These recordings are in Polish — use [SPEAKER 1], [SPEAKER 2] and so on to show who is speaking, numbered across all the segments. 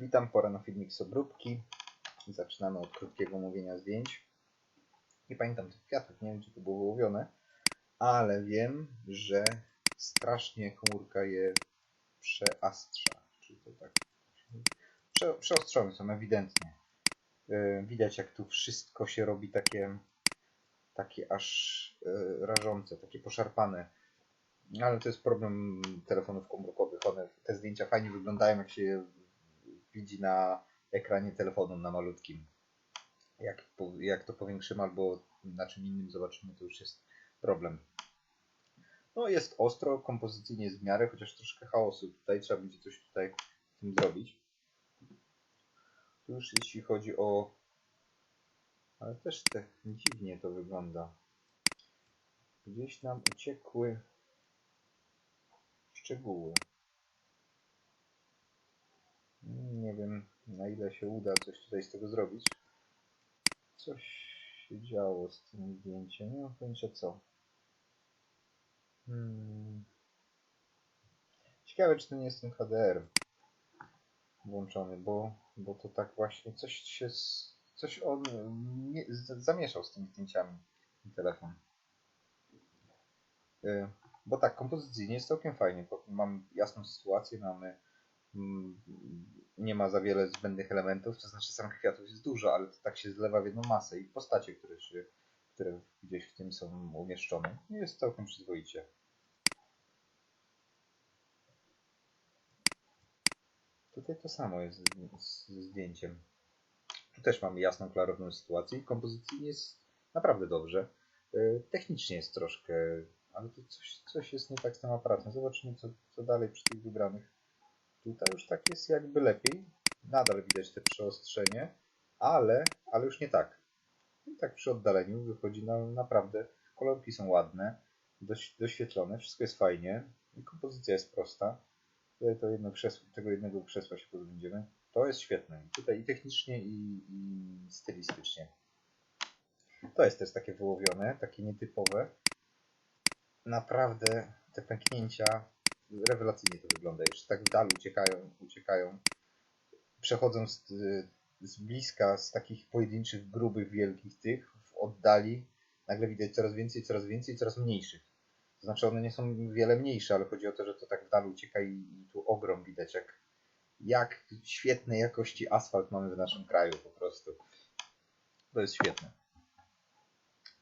[SPEAKER 1] Witam, pora na filmik z obróbki. Zaczynamy od krótkiego mówienia zdjęć. Nie pamiętam tych kwiatów, nie wiem czy to było wyłowione, ale wiem, że strasznie komórka je przeastrza. Czy to tak? Prze, przeostrzone są ewidentnie. Yy, widać jak tu wszystko się robi takie, takie aż yy, rażące, takie poszarpane. Ale to jest problem telefonów komórkowych. One, te zdjęcia fajnie wyglądają, jak się widzi na ekranie telefonu na malutkim. Jak, jak to powiększymy albo na czym innym zobaczymy, to już jest problem. No jest ostro, kompozycyjnie jest w miarę, chociaż troszkę chaosu tutaj, trzeba będzie coś tutaj z tym zrobić. Tu już jeśli chodzi o... Ale też tak dziwnie to wygląda. Gdzieś nam uciekły szczegóły. Nie wiem na ile się uda coś tutaj z tego zrobić. Coś się działo z tym zdjęciem. Nie mam pojęcia co. Hmm. Ciekawe czy to nie jest ten HDR włączony, bo, bo to tak właśnie coś się coś on nie, zamieszał z tymi zdjęciami telefon. Y, Bo tak, kompozycyjnie jest całkiem fajnie. Mam jasną sytuację, mamy mm, nie ma za wiele zbędnych elementów, to znaczy samych kwiatów jest dużo, ale to tak się zlewa w jedną masę i postacie, które, się, które gdzieś w tym są umieszczone. Jest całkiem przyzwoicie. Tutaj to samo jest ze zdjęciem. Tu też mamy jasną, klarowną sytuację i kompozycyjnie jest naprawdę dobrze. Y, Technicznie jest troszkę, ale tu coś, coś jest nie tak z tym aparatem. Zobaczymy, co, co dalej przy tych wybranych. Tutaj już tak jest jakby lepiej. Nadal widać te przeostrzenie, ale, ale już nie tak. I tak przy oddaleniu wychodzi na naprawdę. Kolorki są ładne, doś, doświetlone, wszystko jest fajnie i kompozycja jest prosta. Tutaj to jedno krzesło, tego jednego krzesła się pozbędziemy. To jest świetne. Tutaj i technicznie, i, i stylistycznie. To jest też takie wyłowione, takie nietypowe. Naprawdę te pęknięcia rewelacyjnie to wygląda. Jeszcze tak w dal uciekają, uciekają. Przechodzą z, z bliska, z takich pojedynczych, grubych, wielkich tych w oddali. Nagle widać coraz więcej, coraz więcej, coraz mniejszych. To znaczy one nie są wiele mniejsze, ale chodzi o to, że to tak w dal ucieka i, i tu ogrom widać, jak, jak świetnej jakości asfalt mamy w naszym kraju po prostu. To jest świetne.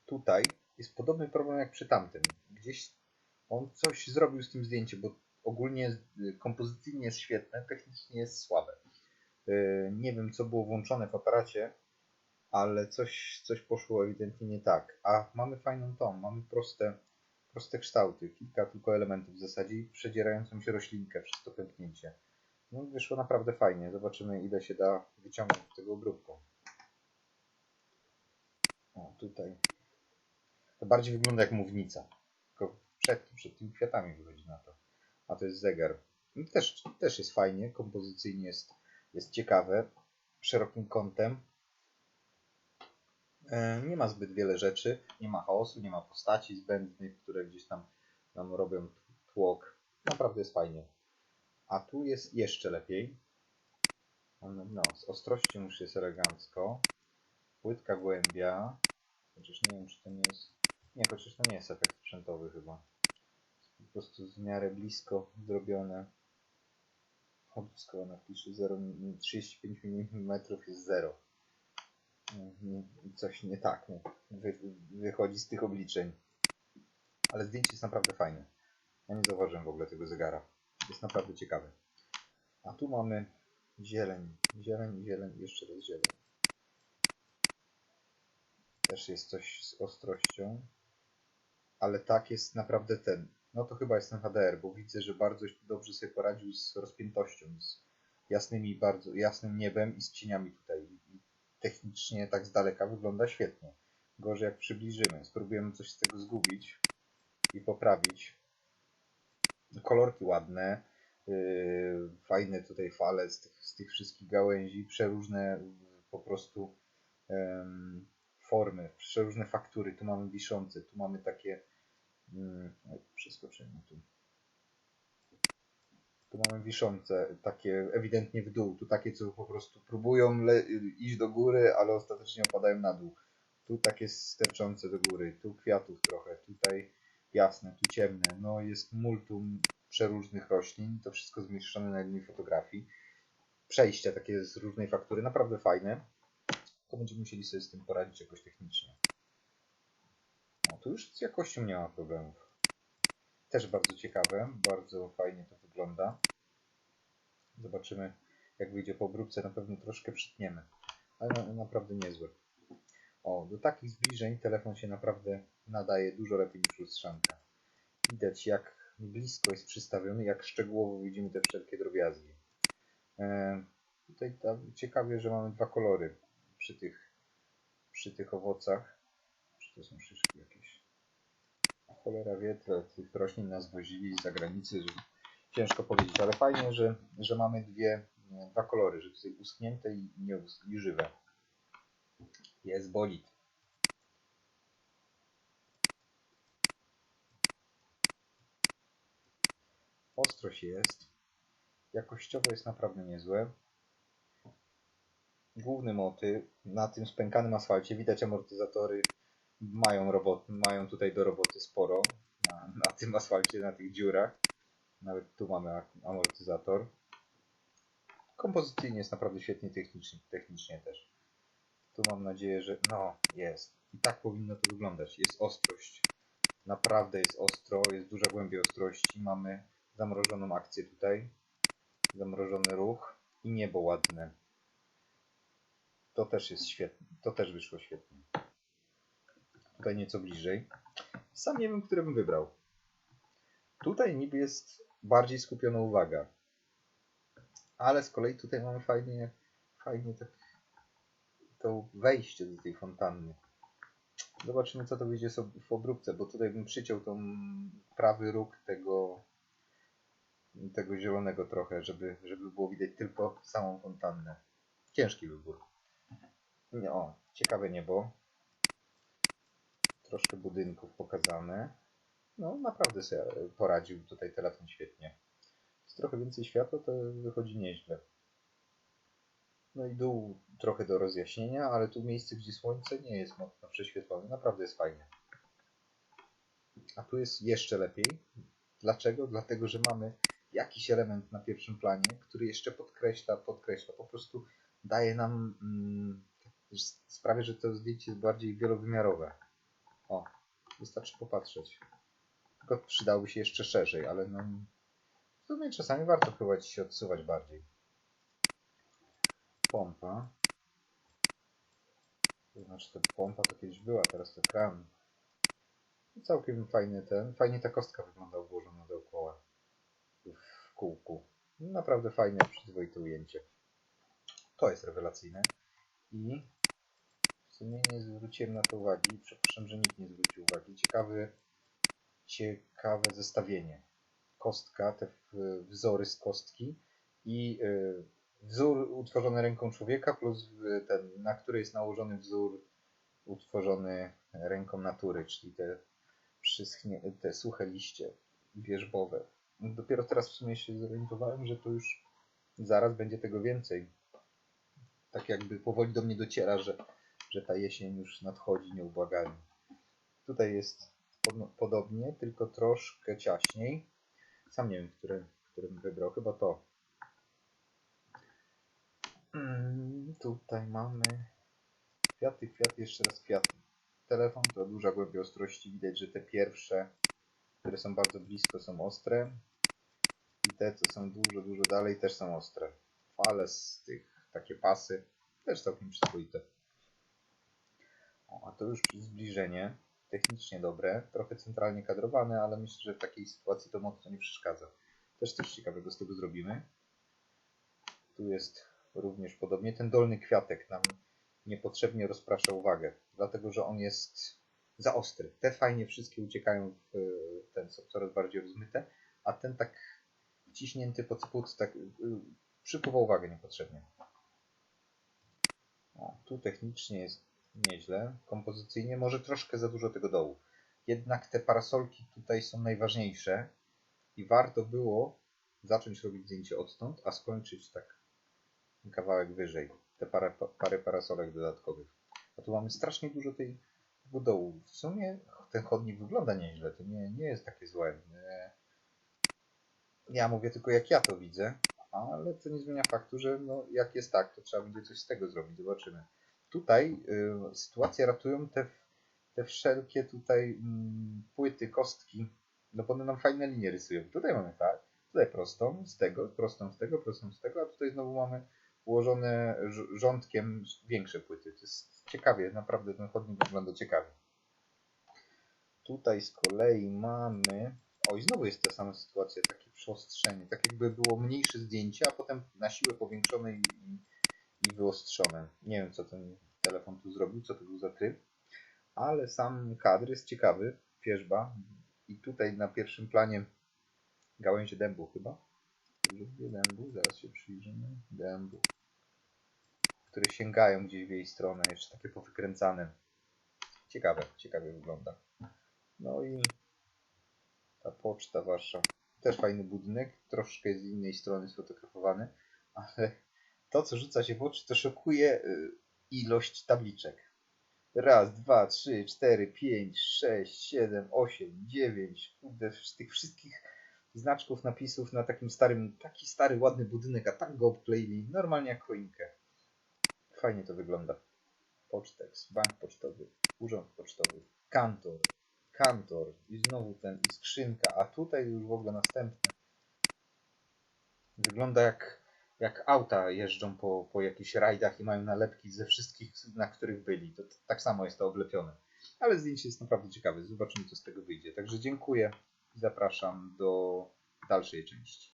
[SPEAKER 1] Tutaj jest podobny problem jak przy tamtym. Gdzieś on coś zrobił z tym zdjęciem, bo ogólnie y, kompozycyjnie jest świetne, technicznie jest słabe. Y, Nie wiem, co było włączone w aparacie, ale coś, coś poszło ewidentnie nie tak. A mamy fajną tą, mamy proste, proste kształty, kilka tylko elementów w zasadzie i przedzierającą się roślinkę przez to pęknięcie. No, wyszło naprawdę fajnie. Zobaczymy, ile się da wyciągnąć z tego obróbką. O, tutaj. To bardziej wygląda jak mównica. Przed, przed tymi kwiatami wychodzi na to. A to jest zegar. No, też, też jest fajnie, kompozycyjnie jest, jest ciekawe. Szerokim kątem. E, Nie ma zbyt wiele rzeczy, nie ma chaosu, nie ma postaci zbędnych, które gdzieś tam nam robią tłok. Naprawdę jest fajnie. A tu jest jeszcze lepiej. No, z ostrością już jest elegancko. Płytka głębia. Chociaż nie wiem, czy to nie jest. Nie, chociaż to nie jest efekt sprzętowy chyba. Prostu w miarę blisko zrobione. O, blisko ona pisze 0, 35 mm jest 0. Nie, coś nie tak nie, wy, wychodzi z tych obliczeń. Ale zdjęcie jest naprawdę fajne. Ja nie zauważyłem w ogóle tego zegara. Jest naprawdę ciekawy. A tu mamy zieleń, zieleń, zieleń jeszcze raz zieleń. Też jest coś z ostrością. Ale tak jest naprawdę ten. No to chyba jest ten HDR, bo widzę, że bardzo dobrze sobie poradził z rozpiętością, z jasnymi, bardzo jasnym niebem i z cieniami tutaj. I technicznie tak z daleka wygląda świetnie. Gorzej jak przybliżymy. Spróbujemy coś z tego zgubić i poprawić. Kolorki ładne, yy, fajne tutaj fale z tych, z tych wszystkich gałęzi, przeróżne po prostu em, formy, przeróżne faktury. Tu mamy wiszące, tu mamy takie. Mm, oj, przeskoczymy tu. Tu mamy wiszące, takie ewidentnie w dół. Tu takie, co po prostu próbują iść do góry, ale ostatecznie opadają na dół. Tu takie sterczące do góry, tu kwiatów trochę, tutaj jasne, tu ciemne. No jest multum przeróżnych roślin, to wszystko zmieszczone na jednej fotografii. Przejścia takie z różnej faktury, naprawdę fajne. To będziemy musieli sobie z tym poradzić jakoś technicznie. Tu już z jakością nie ma problemów. Też bardzo ciekawe, bardzo fajnie to wygląda. Zobaczymy jak wyjdzie po obróbce, na pewno troszkę przytniemy, ale na, naprawdę niezłe. O, do takich zbliżeń telefon się naprawdę nadaje dużo lepiej niż lustrzanka. Widać jak blisko jest przystawiony, jak szczegółowo widzimy te wszelkie drobiazgi. E, tutaj ta, ciekawie, że mamy dwa kolory przy tych, przy tych owocach. Czy to są szyszki jakieś? Cholera wie, tyle tych roślin nas wozili z zagranicy, że ciężko powiedzieć, ale fajnie, że, że mamy dwie, dwa kolory, że tutaj uschnięte i, nie i żywe. Jest bolid. Ostrość jest. Jakościowo jest naprawdę niezłe. Główny motyw na tym spękanym asfalcie widać amortyzatory mają robot, mają tutaj do roboty sporo na, na tym asfalcie, na tych dziurach. Nawet tu mamy amortyzator. Kompozycyjnie jest naprawdę świetnie technicznie, technicznie też. Tu mam nadzieję, że no jest. I tak powinno to wyglądać. Jest ostrość. Naprawdę jest ostro, jest duża głębia ostrości. Mamy zamrożoną akcję tutaj. Zamrożony ruch i niebo ładne. To też jest świetne. To też wyszło świetnie. Tutaj nieco bliżej. Sam nie wiem, które bym wybrał. Tutaj niby jest bardziej skupiona uwaga. Ale z kolei tutaj mamy fajnie, fajnie tak to wejście do tej fontanny. Zobaczymy, co to wyjdzie w obróbce, bo tutaj bym przyciął tą prawy róg tego, tego zielonego trochę, żeby, żeby było widać tylko samą fontannę. Ciężki wybór. Nie, O, ciekawe niebo. Troszkę budynków pokazane. No, naprawdę sobie poradził tutaj telefon świetnie. Jest trochę więcej światła, to wychodzi nieźle. No i dół trochę do rozjaśnienia, ale tu miejsce, gdzie słońce nie jest mocno prześwietlone, naprawdę jest fajnie. A tu jest jeszcze lepiej. Dlaczego? Dlatego, że mamy jakiś element na pierwszym planie, który jeszcze podkreśla, podkreśla, po prostu daje nam, mm, sprawia, że to zdjęcie jest bardziej wielowymiarowe. O, wystarczy popatrzeć. Tylko przydałoby się jeszcze szerzej, ale no, w sumie czasami warto próbować się odsuwać bardziej. Pompa. To znaczy, to pompa to kiedyś była, teraz to kran. I Całkiem fajny ten. Fajnie ta kostka wygląda ułożona dookoła. W kółku. Naprawdę fajne, przyzwoite ujęcie. To jest rewelacyjne. I w sumie nie zwróciłem na to uwagi. Przepraszam, że nikt nie zwrócił uwagi. Ciekawy, ciekawe zestawienie. Kostka, te wzory z kostki i y, wzór utworzony ręką człowieka plus y, ten, na który jest nałożony wzór utworzony ręką natury, czyli te, przyschnie, te suche liście wierzbowe. Dopiero teraz w sumie się zorientowałem, że to już zaraz będzie tego więcej. Tak jakby powoli do mnie dociera, że, że ta jesień już nadchodzi nieubłaganie. Tutaj jest pod, podobnie, tylko troszkę ciaśniej. Sam nie wiem, które bym wybrał. Chyba to. Mm, tutaj mamy kwiaty, kwiaty, jeszcze raz kwiaty. Telefon to duża głębia ostrości. Widać, że te pierwsze, które są bardzo blisko, są ostre. I te, co są dużo, dużo dalej, też są ostre. Fale z tych, takie pasy, też całkiem przyzwoite. O, a to już zbliżenie. Technicznie dobre, trochę centralnie kadrowane, ale myślę, że w takiej sytuacji to mocno nie przeszkadza. Też coś ciekawego z tego zrobimy. Tu jest również podobnie. Ten dolny kwiatek nam niepotrzebnie rozprasza uwagę, dlatego że on jest za ostry. Te fajnie wszystkie uciekają w e, ten są coraz bardziej rozmyte, a ten tak wciśnięty pod spód tak y, przykuwa uwagę niepotrzebnie. O, tu technicznie jest nieźle, kompozycyjnie może troszkę za dużo tego dołu. Jednak te parasolki tutaj są najważniejsze i warto było zacząć robić zdjęcie odtąd, a skończyć tak kawałek wyżej. Te parę, parę parasolek dodatkowych. A tu mamy strasznie dużo tej tego dołu. W sumie ten chodnik wygląda nieźle, to nie, nie jest takie złe. Ja mówię tylko jak ja to widzę, ale to nie zmienia faktu, że no, jak jest tak, to trzeba będzie coś z tego zrobić. Zobaczymy. Tutaj y, sytuację ratują te, te wszelkie tutaj mm, płyty, kostki, no bo one nam fajne linie rysują. Tutaj mamy tak, tutaj prostą z tego, prostą z tego, prostą z tego, a tutaj znowu mamy ułożone rz- rządkiem większe płyty. To jest ciekawie, naprawdę ten chodnik wygląda ciekawie. Tutaj z kolei mamy. O, i znowu jest ta sama sytuacja, takie przyostrzenie. Tak jakby było mniejsze zdjęcie, a potem na siłę powiększone i, i, i wyostrzone. Nie wiem, co ten telefon tu zrobił, co to był za tryb, ale sam kadr jest ciekawy. Wierzba. I tutaj na pierwszym planie gałęzie dębu chyba. Lubię dębu, zaraz się przyjrzymy. Dębu. Które sięgają gdzieś w jej stronę, jeszcze takie powykręcane. Ciekawe, ciekawie wygląda. No i ta poczta wasza. Też fajny budynek, troszkę z innej strony sfotografowany, ale to, co rzuca się w oczy, to szokuje y, ilość tabliczek. Raz, dwa, trzy, cztery, pięć, sześć, siedem, osiem, dziewięć. Kurde, z tych wszystkich znaczków, napisów na takim starym, taki stary, ładny budynek, a tak go obkleili, normalnie jak choinkę. Fajnie to wygląda. Pocztex, bank pocztowy, urząd pocztowy, kantor, kantor i znowu ten, i skrzynka, a tutaj już w ogóle następne. Wygląda jak, jak auta jeżdżą po, po jakichś rajdach i mają nalepki ze wszystkich, na których byli. To, to tak samo jest to oblepione. Ale zdjęcie jest naprawdę ciekawe. Zobaczymy, co z tego wyjdzie. Także dziękuję i zapraszam do dalszej części.